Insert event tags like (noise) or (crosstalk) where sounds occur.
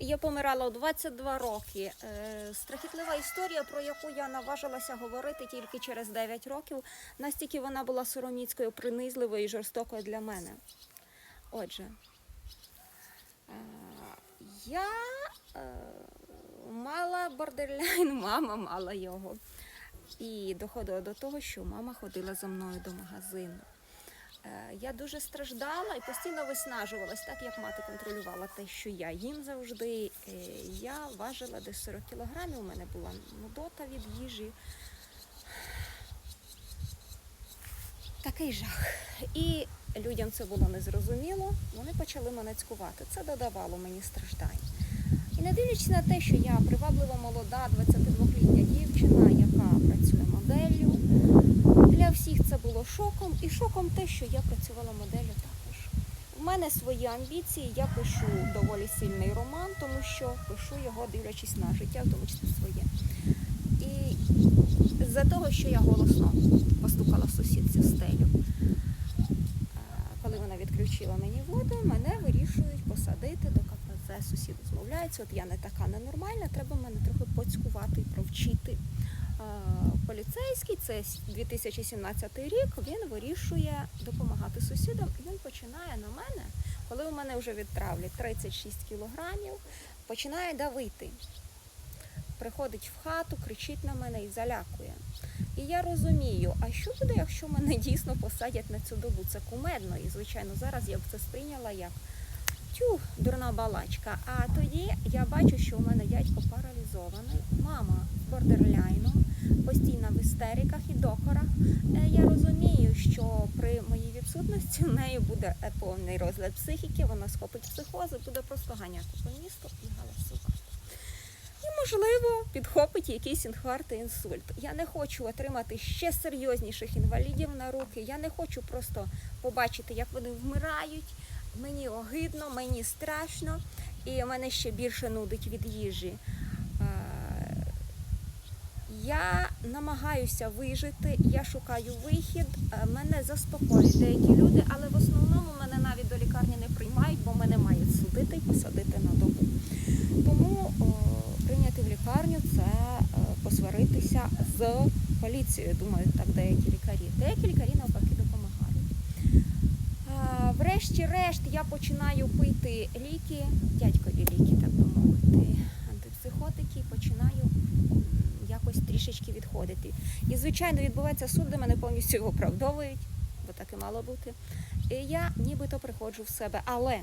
Я помирала у 22 роки. Е, Страхітлива історія, про яку я наважилася говорити тільки через 9 років. Настільки вона була сороміцькою, принизливою і жорстокою для мене. Отже, е, я е, мала бордерляйн, (laughs) мама мала його. І доходило до того, що мама ходила за мною до магазину. Е, Я дуже страждала і постійно виснажувалась, так як мати контролювала те, що я їм завжди. Е, Я важила десь 40 кілограмів, у мене була нудота від їжі. Такий жах. І людям це було незрозуміло, вони почали мене цькувати. Це додавало мені страждань. І не дивлячись на те, що я приваблива молода, 22-літня дівчина, яка працює моделлю, для всіх це було шоком, те, що я працювала моделлю також. У мене свої амбіції, я пишу доволі сильний роман, тому що пишу його, дивлячись на життя, в тому числі своє. І за того, що я голосно постукала в сусідці в стелю. Е, Коли вона відключила мені воду, мене вирішують посадити до КПЗ. Сусіди змовляються, от я не така ненормальна, треба мене трохи поцькувати і провчити. Е, Поліцейський, це 2017 рік, він вирішує допомагати сусідам, і він починає на мене, коли у мене вже відтравлять 36 кілограмів, починає давити. Приходить в хату, кричить на мене і залякує. І я розумію, а що буде, якщо мене дійсно посадять на цю добу? Це кумедно. І, звичайно, зараз я б це сприйняла як тю, дурна балачка. А тоді я бачу, що у мене дядько паралізований, мама з істериках і докорах. Е, Я розумію, що при моїй відсутності в неї буде е, повний розлад психіки, вона схопить психози, буде просто ганяти по місту і галасувати. І, можливо, підхопить якийсь інфаркт і інсульт. Я не хочу отримати ще серйозніших інвалідів на руки. Я не хочу просто побачити, як вони вмирають. Мені огидно, мені страшно, і мене ще більше нудить від їжі. Е, Я намагаюся вижити, я шукаю вихід, е, мене заспокоюють деякі люди, але в основному мене навіть до лікарні не приймають, бо мене мають судити і посадити на добу. Тому о, прийняти в лікарню це е, посваритися з поліцією. Думаю, так деякі лікарі. Деякі лікарі навпаки допомагають. А, Врешті-решт я починаю пити ліки, дядькові ліки, так би мовити, антипсихотики, починаю трішечки відходити. І, звичайно, відбувається суд, де мене повністю оправдовують, бо так і мало бути. І я нібито приходжу в себе. Але